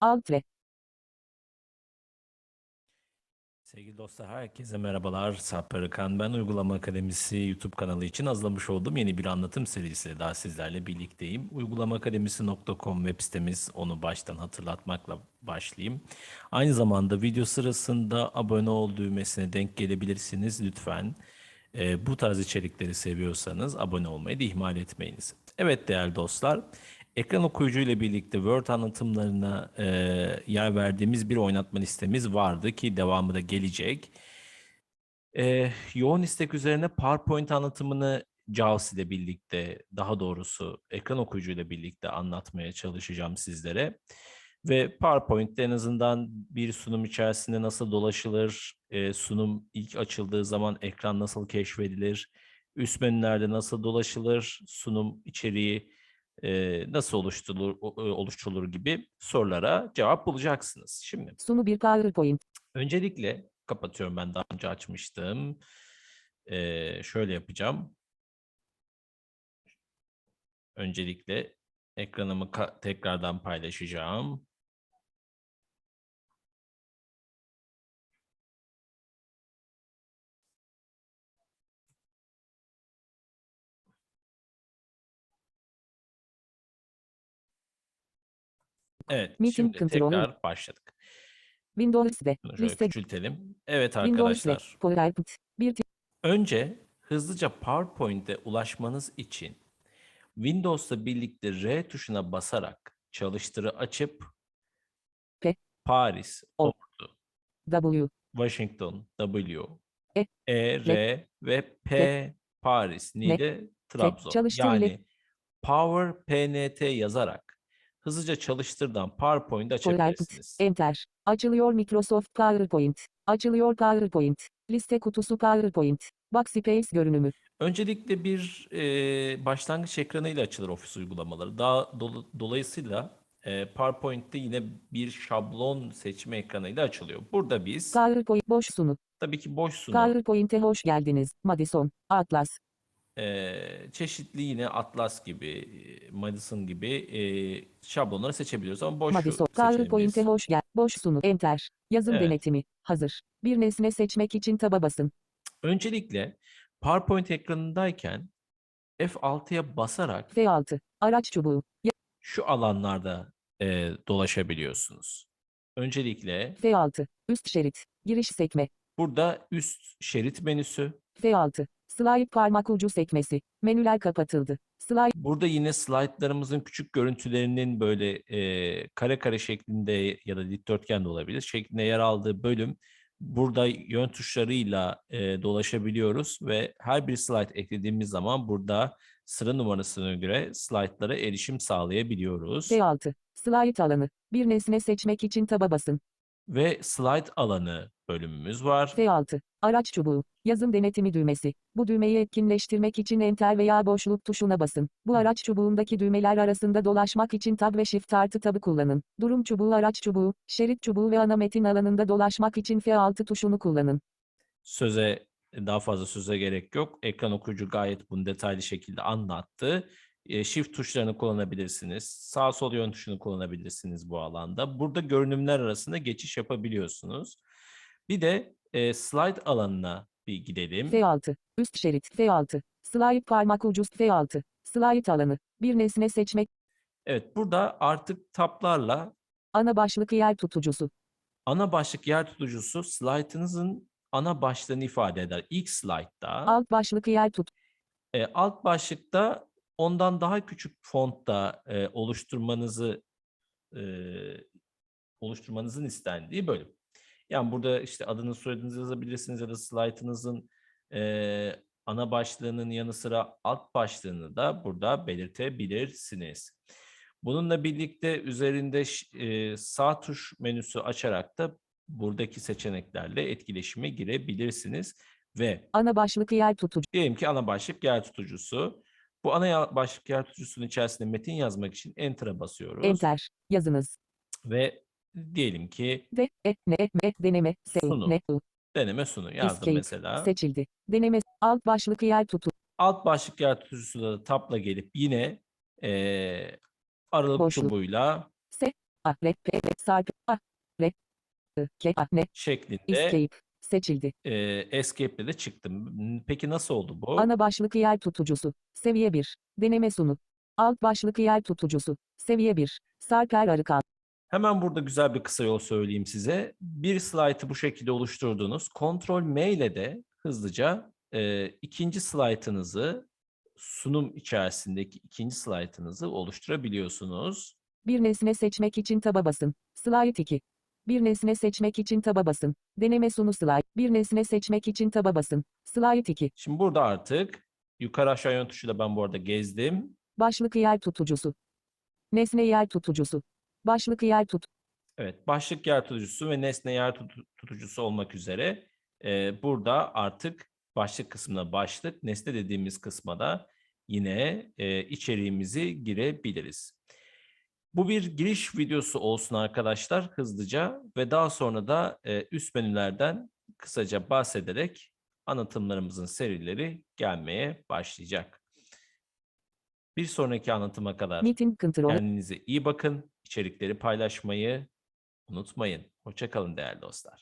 Alt ve Sevgili dostlar, herkese merhabalar. Sarp Arıkan ben. Uygulama Akademisi YouTube kanalı için hazırlamış olduğum yeni bir anlatım serisiyle daha sizlerle birlikteyim. Uygulamaakademisi.com web sitemiz, onu baştan hatırlatmakla başlayayım. Aynı zamanda video sırasında abone ol düğmesine denk gelebilirsiniz. Lütfen e, bu tarz içerikleri seviyorsanız abone olmayı da ihmal etmeyiniz. Evet değerli dostlar, ekran okuyucu ile birlikte Word anlatımlarına e, yer verdiğimiz bir oynatma listemiz vardı ki devamı da gelecek. E, yoğun istek üzerine PowerPoint anlatımını JAWS ile birlikte, daha doğrusu ekran okuyucu ile birlikte anlatmaya çalışacağım sizlere. Ve PowerPoint'te en azından bir sunum içerisinde nasıl dolaşılır, e, sunum ilk açıldığı zaman ekran nasıl keşfedilir, üst menülerde nasıl dolaşılır, sunum içeriği e, nasıl oluşturulur, e, oluşturulur gibi sorulara cevap bulacaksınız. Şimdi sunu bir PowerPoint. öncelikle kapatıyorum ben daha önce açmıştım. E, şöyle yapacağım. Öncelikle ekranımı tekrardan paylaşacağım. Evet, Meeting şimdi control. tekrar başladık. Windows ve Bunu şöyle liste. küçültelim. Evet Windows ve arkadaşlar, PowerPoint. Bir ti- önce hızlıca PowerPoint'e ulaşmanız için Windows'la birlikte R tuşuna basarak çalıştırı açıp P, Paris, O, W. Washington, W, E, E, R ve P, Paris, Niğde, Trabzon. çalıştır ile- Yani Power PNT yazarak hızlıca çalıştırdan PowerPoint PowerPoint. açabilirsiniz. Enter. Açılıyor Microsoft PowerPoint. Açılıyor PowerPoint. Liste kutusu PowerPoint. Backspace görünümü. Öncelikle bir e, başlangıç ekranıyla açılır ofis uygulamaları. Daha dolu- dolayısıyla e, PowerPoint'te yine bir şablon seçme ekranıyla açılıyor. Burada biz PowerPoint boş sunu. tabii ki boş sunum, PowerPoint'e hoş geldiniz. Madison, Atlas. E, çeşitli yine Atlas gibi, e, Madison gibi e, şablonları seçebiliyoruz ama boş Madison. PowerPoint'e hoş gel. Boş sunu. Enter. Yazım Evet. denetimi. Hazır. Bir nesne seçmek için taba basın. Öncelikle PowerPoint ekranındayken F6'ya basarak F6. Araç çubuğu. Şu alanlarda e, dolaşabiliyorsunuz. Öncelikle F6. Üst şerit. Giriş sekme. burada üst şerit menüsü. F6. Slide parmak ucu sekmesi. Menüler kapatıldı. Slide Burada yine slaytlarımızın küçük görüntülerinin böyle e, kare kare şeklinde ya da dikdörtgen de olabilir şeklinde yer aldığı bölüm. Burada yön tuşlarıyla e, dolaşabiliyoruz ve her bir slide eklediğimiz zaman burada sıra numarasına göre slaytlara erişim sağlayabiliyoruz. F6. Slide alanı. Bir nesne seçmek için taba basın. Ve slide alanı bölümümüz var. F6. Araç çubuğu. Yazım denetimi düğmesi. Bu düğmeyi etkinleştirmek için Enter veya boşluk tuşuna basın. Bu araç çubuğundaki düğmeler arasında dolaşmak için Tab ve Shift artı Tab'ı kullanın. Durum çubuğu araç çubuğu, şerit çubuğu ve ana metin alanında dolaşmak için F6 tuşunu kullanın. Söze daha fazla söze gerek yok. Ekran okuyucu gayet bunu detaylı şekilde anlattı. E, Shift tuşlarını kullanabilirsiniz. Sağ sol yön tuşunu kullanabilirsiniz bu alanda. Burada görünümler arasında geçiş yapabiliyorsunuz. Bir de e, slide alanına bir gidelim. F6. Üst şerit. F6. Slide parmak ucu F6. Slide alanı. Bir nesne seçmek. Evet burada artık tablarla Ana başlık yer tutucusu. ana başlık yer tutucusu slaytınızın ana başlığını ifade eder. İlk slaytta Alt başlık yer tut. E, alt başlıkta ondan daha küçük fontta e, oluşturmanızı e, oluşturmanızın istendiği bölüm. Yani burada işte adını soyadınızı yazabilirsiniz ya da slaytınızın e, ana başlığının yanı sıra alt başlığını da burada belirtebilirsiniz. Bununla birlikte üzerinde e, sağ tuş menüsü açarak da buradaki seçeneklerle etkileşime girebilirsiniz ve Ana başlık yer tutucu. Diyelim ki ana başlık yer tutucusu. Bu ana başlık yer tutucusunun içerisinde metin yazmak için Enter'a basıyoruz. Enter. Yazınız. Ve diyelim ki D, E, N, E, M, deneme, S, Sunu. N, U, deneme sunu yazdım Escape. mesela. seçildi. Deneme, alt başlık yer tutu. Alt başlık yer tutucusuna da tapla gelip yine eee aralık Boşluk. çubuğuyla S, A, R, P, sarp, A, R, I, K, A, N, şeklinde escape, seçildi. e, escape'le de çıktım. Peki nasıl oldu bu? Ana başlık yer tutucusu. Seviye 1. Deneme sunu. Alt başlık yer tutucusu. Seviye 1. Sarper Arıkan. Hemen burada güzel bir kısa yol söyleyeyim size. Bir slaytı bu şekilde oluşturdunuz. Ctrl M ile de hızlıca e, ikinci slaytınızı sunum içerisindeki ikinci slaytınızı oluşturabiliyorsunuz. Bir nesne seçmek için taba basın. Slide 2. Bir nesne seçmek için taba basın. Deneme sunu slide. Bir nesne seçmek için taba basın. Slide 2. Şimdi burada artık yukarı aşağı yön tuşuyla ben bu arada gezdim. Başlık yer tutucusu. Nesne yer tutucusu. Başlık yer tut. Evet, başlık yer tutucusu ve nesne yer tutu- tutucusu olmak üzere e, burada artık başlık kısmına başlık, nesne dediğimiz kısma da yine e, içeriğimizi girebiliriz. Bu bir giriş videosu olsun arkadaşlar hızlıca ve daha sonra da e, üst menülerden kısaca bahsederek anlatımlarımızın serileri gelmeye başlayacak. Bir sonraki anlatıma kadar Meeting kendinize iyi bakın. İçerikleri paylaşmayı unutmayın. Hoşça kalın değerli dostlar.